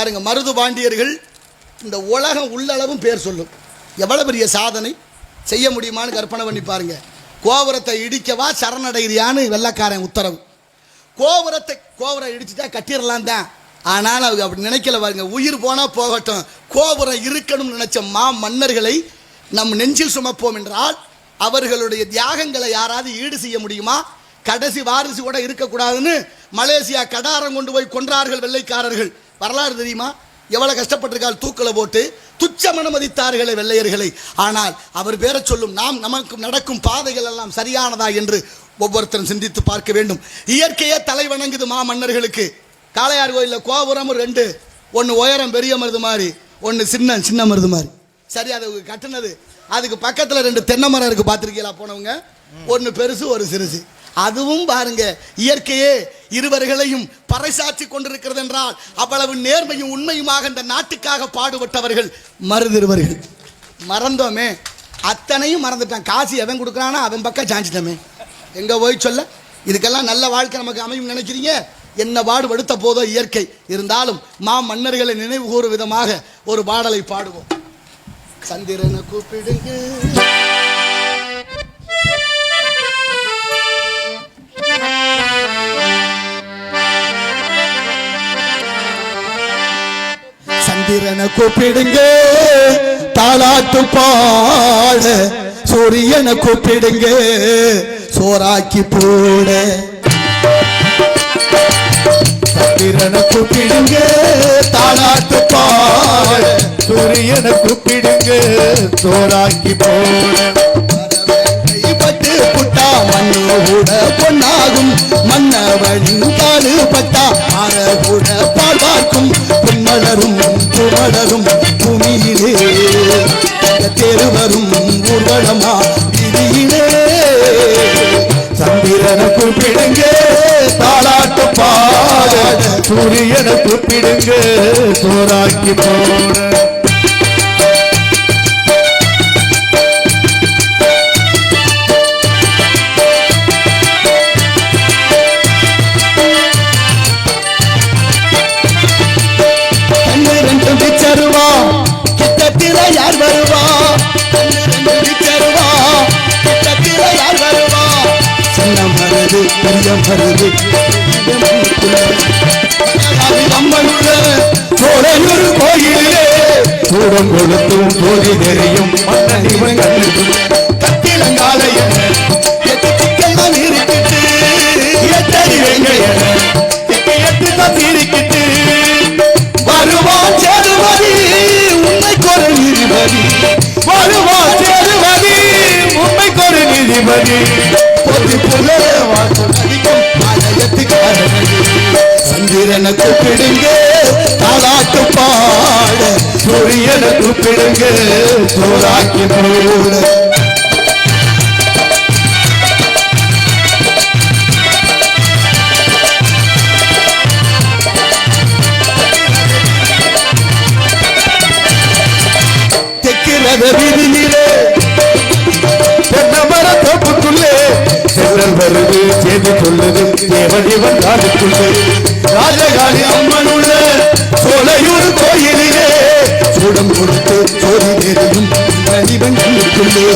பாருங்க மருது பாண்டியர்கள் இந்த உலகம் உள்ளளவும் பேர் சொல்லும். எவ்வளவு பெரிய சாதனை? செய்ய முடியுமான்னு கற்பனை பண்ணி பாருங்க. கோபுரத்தை இடிக்கவா சரணடைகிறியான்னு வெள்ளக்காரன் உத்தரவு. கோபுரத்தை கோபுரம் இடிச்சுட்டா கட்டிடலாம் தான். ஆனால் அவங்க அப்படி நினைக்கல பாருங்க உயிர் போனால் போகட்டும். கோபுரம் இருக்கணும்னு நினைச்ச மா மன்னர்களை நம் நெஞ்சில் சுமப்போம் என்றால் அவர்களுடைய தியாகங்களை யாராவது ஈடு செய்ய முடியுமா? கடைசி வாரிசு கூட இருக்கக்கூடாதுன்னு மலேசியா கடாரம் கொண்டு போய் கொன்றார்கள் வெள்ளைக்காரர்கள். வரலாறு தெரியுமா? எவ்வளவு கஷ்டப்பட்டிருக்கால் தூக்கில போட்டு துச்சமன மதித்தார்களே வெள்ளையர்களை. ஆனால் அவர் பேரை சொல்லும் நாம் நமக்கு நடக்கும் பாதைகள் எல்லாம் சிறியானதா என்று ஒவ்வொருத்தரும் சிந்தித்து பார்க்க வேண்டும். இயற்கையே தலை வணங்குது மா மன்னர்களுக்கு காளையார் கோயிலில் கோபுரம் ரெண்டு. ஒன்று உயரம் பெரிய மருது மாதிரி ஒன்று சின்ன சின்ன மருது மாதிரி. சரி அது கட்டுனது. அதுக்கு பக்கத்தில் ரெண்டு தென்னை மரம் இருக்கு பார்த்துருக்கீங்களா போனவங்க? ஒன்று பெருசு ஒரு சிறுசு. அதுவும் பாருங்க இயற்கையே இருவர்களையும் பறைசாற்றி கொண்டிருக்கிறது என்றால் அவ்வளவு நேர்மையும் உண்மையுமாக இந்த நாட்டுக்காக பாடுபட்டவர்கள் மருதிருவர்கள் மறந்தோமே. அத்தனையும் மறந்துட்டான். காசு எவன் கொடுக்குறானா அவன் பக்கம் சாஞ்சிட்டோமே. எங்க போய் சொல்ல? இதுக்கெல்லாம் நல்ல வாழ்க்கை நமக்கு அமையும் நினைக்கிறீங்க? என்ன பாடுபடுத்த போதோ இயற்கை. இருந்தாலும் மா மன்னர்களை நினைவு கூறும் விதமாக ஒரு பாடலை பாடுவோம். சந்திரனை கூப்பிடுங்க சூரியனை கூப்பிடுங்க தாளாட்டு பாட. சூரியனை கூப்பிடுங்க சோறாக்கி போட. சந்திரனை கூப்பிடுங்க தாளாட்டு பாட. சூரியனை கூப்பிடுங்க சோறாக்கி போட. புமலரும் பூமியிலே. தெருவரும் ஊர்வலமா விதியிலே. சந்திரனை கூப்பிடுங்க தாளாட்டு பாட சூரியனை கூப்பிடுங்க சோறாக்கி போன மருது பெரிய மருது அம்மனுள்ள கோயிலே சூடம் கொளுத்தும் போதி தெரியும். மன்னனிவன் கண்ணுக்குள் கத்திலங்கால என்ன எட்டு இருக்கிட்டு எத்தடி எட்டு எட்டு வருவான் நீதிபதி. வருவான் சேதுபதி உண்மைக்கொரு நீதிபதி. அடிக்கும் ஆலயத்துக்காரனே சந்திரனை கூப்பிடுங்க தாளாட்டு பாட. சூரியனை கூப்பிடுங்க சோறாக்கி போட தெக்கிறத வீதியிலே தென்னமர தோப்புக்குள்ளே செல்லல் வருது செய்து சொல்லு சொல்லுது தேவடிவன் காலுக்குள்ளே ராஜகாளி அம்மனுள்ள சோலையூர் கோயிலிலே. சுடம் கொடுத்து சோதி தெரியும் மணிவன் கண்ணுக்குள்ளே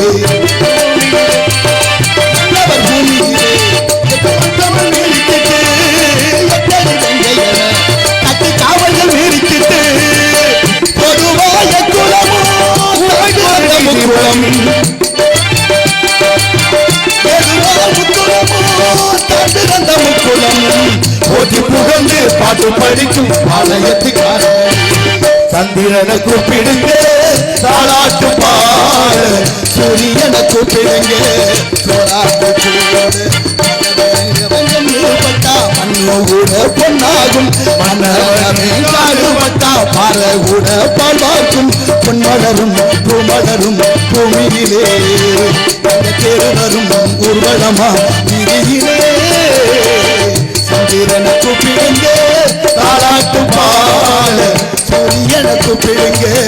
பாட்டு படிக்கும் பாளையத்துக்கார. சந்திரனை கூப்பிடுங்க தாளாட்டு பாட சூரியனை கூப்பிடுங்க பொன்னாகும். மன்னரமே காடுபட்டா பாறை கூட பால்வாக்கும் பொன்மலரும் பூமலரும் பூமியிலே. தேர்வரும் ஊர்வலமா சந்திரனுக்கு take it